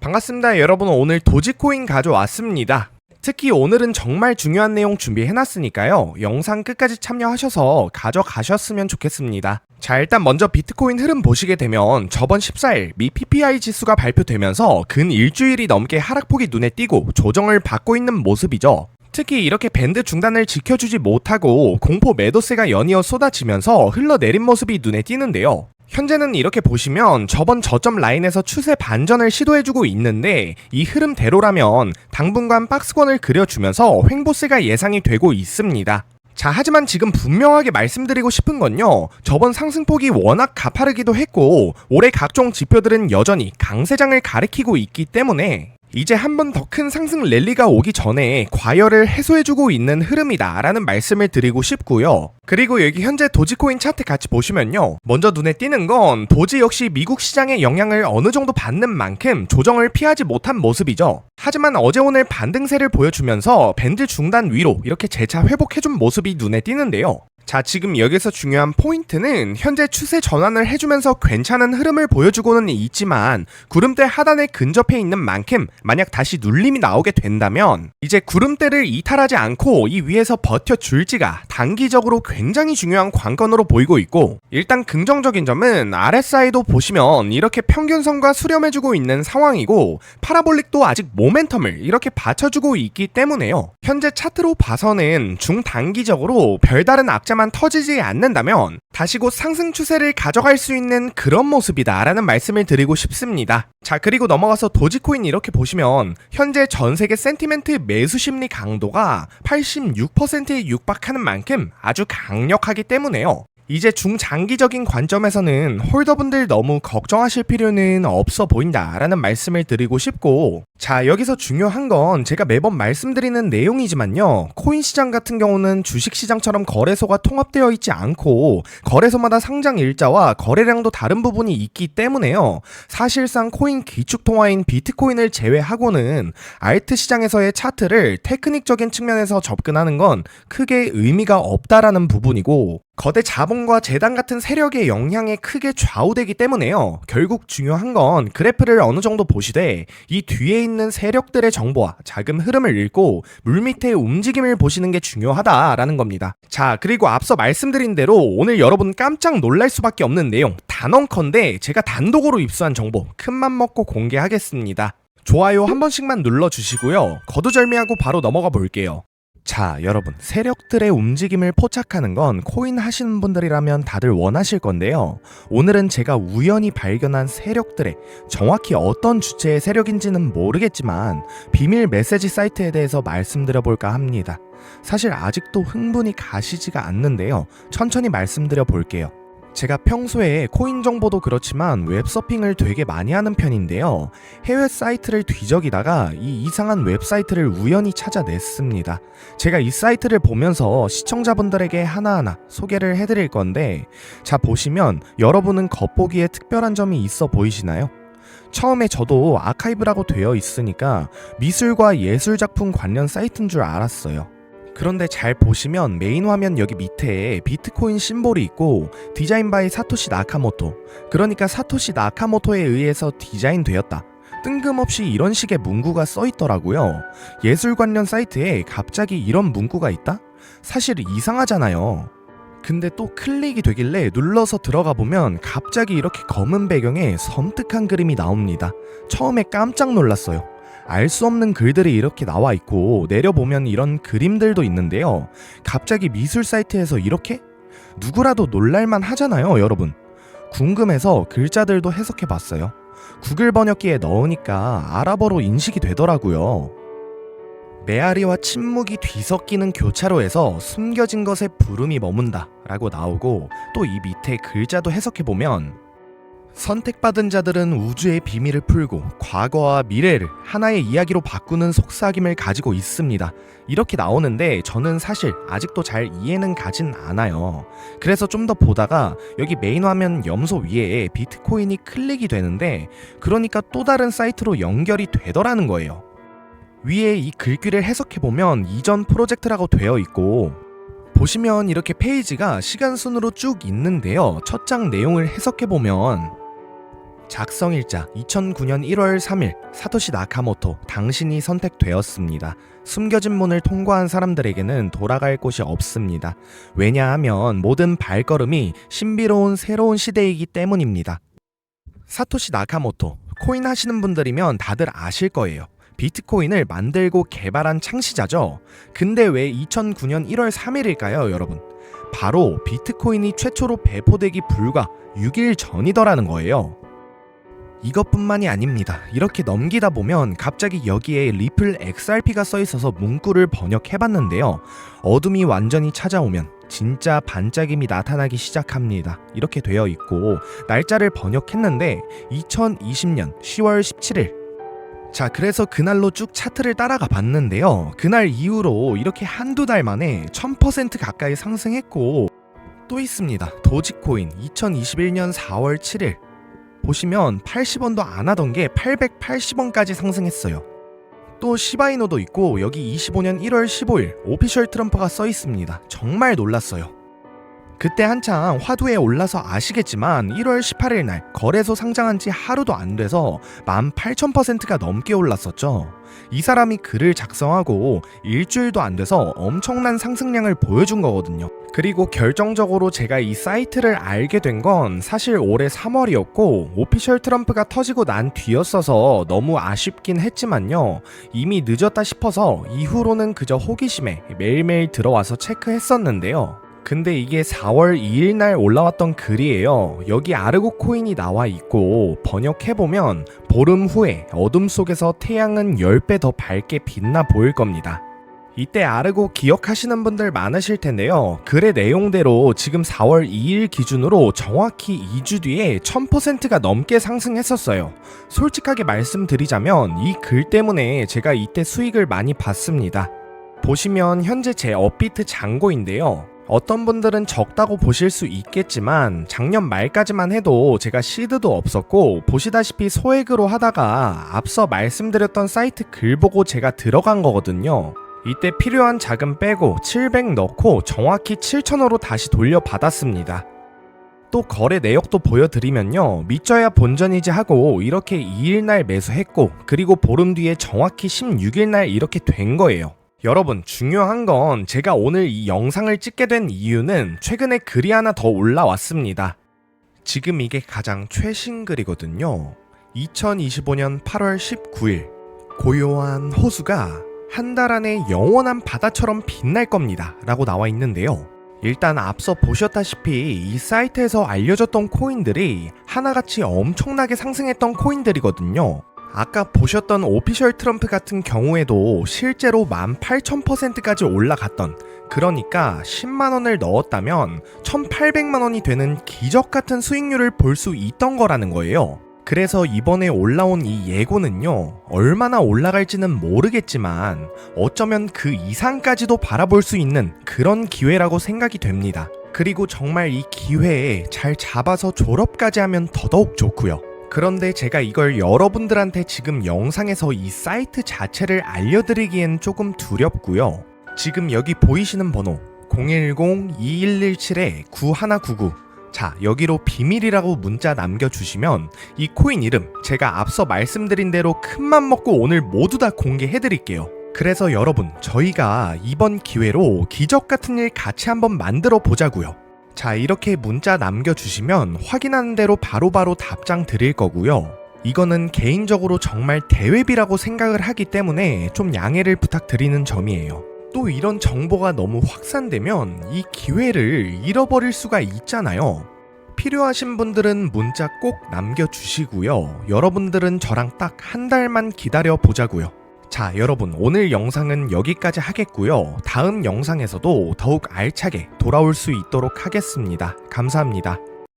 반갑습니다 여러분 오늘 도지코인 가져왔습니다. 특히 오늘은 정말 중요한 내용 준비해놨으니까요. 영상 끝까지 참여하셔서 가져가셨으면 좋겠습니다. 자 일단 먼저 비트코인 흐름 보시게 되면 저번 14일 미 PPI 지수가 발표되면서 근 일주일이 넘게 하락폭이 눈에 띄고 조정을 받고 있는 모습이죠. 특히 이렇게 밴드 중단을 지켜주지 못하고 공포 매도세가 연이어 쏟아지면서 흘러내린 모습이 눈에 띄는데요. 현재는 이렇게 보시면 저번 저점 라인에서 추세 반전을 시도해주고 있는데 이 흐름대로라면 당분간 박스권을 그려주면서 횡보세가 예상이 되고 있습니다. 자, 하지만 지금 분명하게 말씀드리고 싶은 건요. 저번 상승폭이 워낙 가파르기도 했고 올해 각종 지표들은 여전히 강세장을 가리키고 있기 때문에 이제 한 번 더 큰 상승 랠리가 오기 전에 과열을 해소해주고 있는 흐름이다 라는 말씀을 드리고 싶고요. 그리고 여기 현재 도지코인 차트 같이 보시면요. 먼저 눈에 띄는 건 도지 역시 미국 시장의 영향을 어느 정도 받는 만큼 조정을 피하지 못한 모습이죠. 하지만 어제 오늘 반등세를 보여주면서 밴드 중단 위로 이렇게 재차 회복해준 모습이 눈에 띄는데요. 자, 지금 여기서 중요한 포인트는 현재 추세 전환을 해주면서 괜찮은 흐름을 보여주고는 있지만 구름대 하단에 근접해 있는 만큼 만약 다시 눌림이 나오게 된다면 이제 구름대를 이탈하지 않고 이 위에서 버텨줄지가 단기적으로 굉장히 중요한 관건으로 보이고 있고 일단 긍정적인 점은 RSI도 보시면 이렇게 평균선과 수렴해주고 있는 상황이고 파라볼릭도 아직 모멘텀을 이렇게 받쳐주고 있기 때문에요. 현재 차트로 봐서는 중단기적으로 별다른 악재만 터지지 않는다면 다시 곧 상승 추세를 가져갈 수 있는 그런 모습이다라는 말씀을 드리고 싶습니다. 자 그리고 넘어가서 도지코인 이렇게 보시면 현재 전 세계 센티멘트 매수 심리 강도가 86%에 육박하는 만큼 아주 강력하기 때문에요. 이제 중장기적인 관점에서는 홀더분들 너무 걱정하실 필요는 없어 보인다라는 말씀을 드리고 싶고 자 여기서 중요한 건 제가 매번 말씀드리는 내용이지만요. 코인 시장 같은 경우는 주식 시장처럼 거래소가 통합되어 있지 않고 거래소마다 상장 일자와 거래량도 다른 부분이 있기 때문에요. 사실상 코인 기축 통화인 비트코인을 제외하고는 알트 시장에서의 차트를 테크닉적인 측면에서 접근하는 건 크게 의미가 없다라는 부분이고 거대 자본과 재단 같은 세력의 영향에 크게 좌우되기 때문에요. 결국 중요한 건 그래프를 어느 정도 보시되 이 뒤에 있는 세력들의 정보와 자금 흐름을 읽고 물밑의 움직임을 보시는 게 중요하다라는 겁니다. 자, 그리고 앞서 말씀드린 대로 오늘 여러분 깜짝 놀랄 수밖에 없는 내용 단언컨대 제가 단독으로 입수한 정보 큰맘 먹고 공개하겠습니다. 좋아요 한 번씩만 눌러주시고요. 거두절미하고 바로 넘어가 볼게요. 자, 여러분, 세력들의 움직임을 포착하는 건 코인 하시는 분들이라면 다들 원하실 건데요. 오늘은 제가 우연히 발견한 세력들의 정확히 어떤 주체의 세력인지는 모르겠지만 비밀 메시지 사이트에 대해서 말씀드려 볼까 합니다. 사실 아직도 흥분이 가시지가 않는데요. 천천히 말씀드려 볼게요. 제가 평소에 코인 정보도 그렇지만 웹서핑을 되게 많이 하는 편인데요. 해외 사이트를 뒤적이다가 이 이상한 웹사이트를 우연히 찾아냈습니다. 제가 이 사이트를 보면서 시청자분들에게 하나하나 소개를 해드릴 건데, 자, 보시면 여러분은 겉보기에 특별한 점이 있어 보이시나요? 처음에 저도 아카이브라고 되어 있으니까 미술과 예술작품 관련 사이트인 줄 알았어요. 그런데 잘 보시면 메인 화면 여기 밑에 비트코인 심볼이 있고 디자인 바이 사토시 나카모토. 그러니까 사토시 나카모토에 의해서 디자인 되었다. 뜬금없이 이런 식의 문구가 써 있더라고요. 예술 관련 사이트에 갑자기 이런 문구가 있다? 사실 이상하잖아요. 근데 또 클릭이 되길래 눌러서 들어가 보면 갑자기 이렇게 검은 배경에 섬뜩한 그림이 나옵니다. 처음에 깜짝 놀랐어요 알 수 없는 글들이 이렇게 나와 있고 내려보면 이런 그림들도 있는데요. 갑자기 미술 사이트에서 이렇게? 누구라도 놀랄만 하잖아요, 여러분. 궁금해서 글자들도 해석해 봤어요. 구글 번역기에 넣으니까 아랍어로 인식이 되더라고요. 메아리와 침묵이 뒤섞이는 교차로에서 숨겨진 것에 부름이 머문다 라고 나오고 또 이 밑에 글자도 해석해 보면 선택받은 자들은 우주의 비밀을 풀고 과거와 미래를 하나의 이야기로 바꾸는 속삭임을 가지고 있습니다. 이렇게 나오는데 저는 사실 아직도 잘 이해는 가진 않아요. 그래서 좀 더 보다가 여기 메인 화면 염소 위에 비트코인이 클릭이 되는데 그러니까 또 다른 사이트로 연결이 되더라는 거예요. 위에 이 글귀를 해석해보면 이전 프로젝트라고 되어 있고 보시면 이렇게 페이지가 시간 순으로 쭉 있는데요. 첫 장 내용을 해석해보면 작성일자 2009년 1월 3일 사토시 나카모토 당신이 선택되었습니다. 숨겨진 문을 통과한 사람들에게는 돌아갈 곳이 없습니다. 왜냐하면 모든 발걸음이 신비로운 새로운 시대이기 때문입니다. 사토시 나카모토 코인 하시는 분들이면 다들 아실 거예요. 비트코인을 만들고 개발한 창시자죠. 근데 왜 2009년 1월 3일일까요, 여러분? 바로 비트코인이 최초로 배포되기 불과 6일 전이더라는 거예요. 이것뿐만이 아닙니다. 이렇게 넘기다 보면 갑자기 여기에 리플 XRP가 써 있어서 문구를 번역해 봤는데요. 어둠이 완전히 찾아오면 진짜 반짝임이 나타나기 시작합니다. 이렇게 되어 있고 날짜를 번역했는데 2020년 10월 17일 자, 그래서 그날로 쭉 차트를 따라가 봤는데요. 그날 이후로 이렇게 한두 달 만에 1000% 가까이 상승했고 또 있습니다. 도지코인 2021년 4월 7일 보시면 80원도 안 하던 게 880원까지 상승했어요. 또 시바이노도 있고 여기 25년 1월 15일 오피셜 트럼프가 써 있습니다. 정말 놀랐어요. 그때 한창 화두에 올라서 아시겠지만 1월 18일 날 거래소 상장한 지 하루도 안 돼서 18,000%가 넘게 올랐었죠. 이 사람이 글을 작성하고 일주일도 안 돼서 엄청난 상승량을 보여준 거거든요. 그리고 결정적으로 제가 이 사이트를 알게 된 건 사실 올해 3월이었고 오피셜 트럼프가 터지고 난 뒤였어서 너무 아쉽긴 했지만요. 이미 늦었다 싶어서 이후로는 그저 호기심에 매일매일 들어와서 체크했었는데요. 근데 이게 4월 2일 날 올라왔던 글이에요. 여기 아르고 코인이 나와 있고 번역해보면 보름 후에 어둠 속에서 태양은 10배 더 밝게 빛나 보일 겁니다. 이때 아르고 기억하시는 분들 많으실 텐데요. 글의 내용대로 지금 4월 2일 기준으로 정확히 2주 뒤에 1000%가 넘게 상승했었어요. 솔직하게 말씀드리자면 이 글 때문에 제가 이때 수익을 많이 봤습니다. 보시면 현재 제 업비트 잔고인데요. 어떤 분들은 적다고 보실 수 있겠지만 작년 말까지만 해도 제가 시드도 없었고 보시다시피 소액으로 하다가 앞서 말씀드렸던 사이트 글 보고 제가 들어간 거거든요. 이때 필요한 자금 빼고 700 넣고 정확히 7,000으로 다시 돌려받았습니다. 또 거래 내역도 보여드리면요. 믿져야 본전이지 하고 이렇게 2일날 매수했고 그리고 보름 뒤에 정확히 16일날 이렇게 된 거예요. 여러분 중요한 건 제가 오늘 이 영상을 찍게 된 이유는 최근에 글이 하나 더 올라왔습니다. 지금 이게 가장 최신 글이거든요. 2025년 8월 19일 고요한 호수가 한 달 안에 영원한 바다처럼 빛날 겁니다. 라고 나와 있는데요. 일단 앞서 보셨다시피 이 사이트에서 알려졌던 코인들이 하나같이 엄청나게 상승했던 코인들이거든요. 아까 보셨던 오피셜 트럼프 같은 경우에도 실제로 18,000%까지 올라갔던 그러니까 10만원을 넣었다면 1,800만원이 되는 기적 같은 수익률을 볼 수 있던 거라는 거예요. 그래서 이번에 올라온 이 예고는요, 얼마나 올라갈지는 모르겠지만, 어쩌면 그 이상까지도 바라볼 수 있는 그런 기회라고 생각이 됩니다. 그리고 정말 이 기회에 잘 잡아서 졸업까지 하면 더더욱 좋고요. 그런데 제가 이걸 여러분들한테 지금 영상에서 이 사이트 자체를 알려드리기엔 조금 두렵고요. 지금 여기 보이시는 번호 010-2117-9199 자, 여기로 비밀이라고 문자 남겨주시면 이 코인 이름 제가 앞서 말씀드린 대로 큰맘 먹고 오늘 모두 다 공개해드릴게요. 그래서 여러분, 저희가 이번 기회로 기적 같은 일 같이 한번 만들어 보자고요. 자, 이렇게 문자 남겨주시면 확인하는 대로 바로 바로 답장 드릴 거고요. 이거는 개인적으로 정말 대회비라고 생각을 하기 때문에 좀 양해를 부탁드리는 점이에요. 또 이런 정보가 너무 확산되면 이 기회를 잃어버릴 수가 있잖아요. 필요하신 분들은 문자 꼭 남겨주시고요. 여러분들은 저랑 딱 한 달만 기다려 보자고요. 자, 여러분, 오늘 영상은 여기까지 하겠고요. 다음 영상에서도 더욱 알차게 돌아올 수 있도록 하겠습니다. 감사합니다.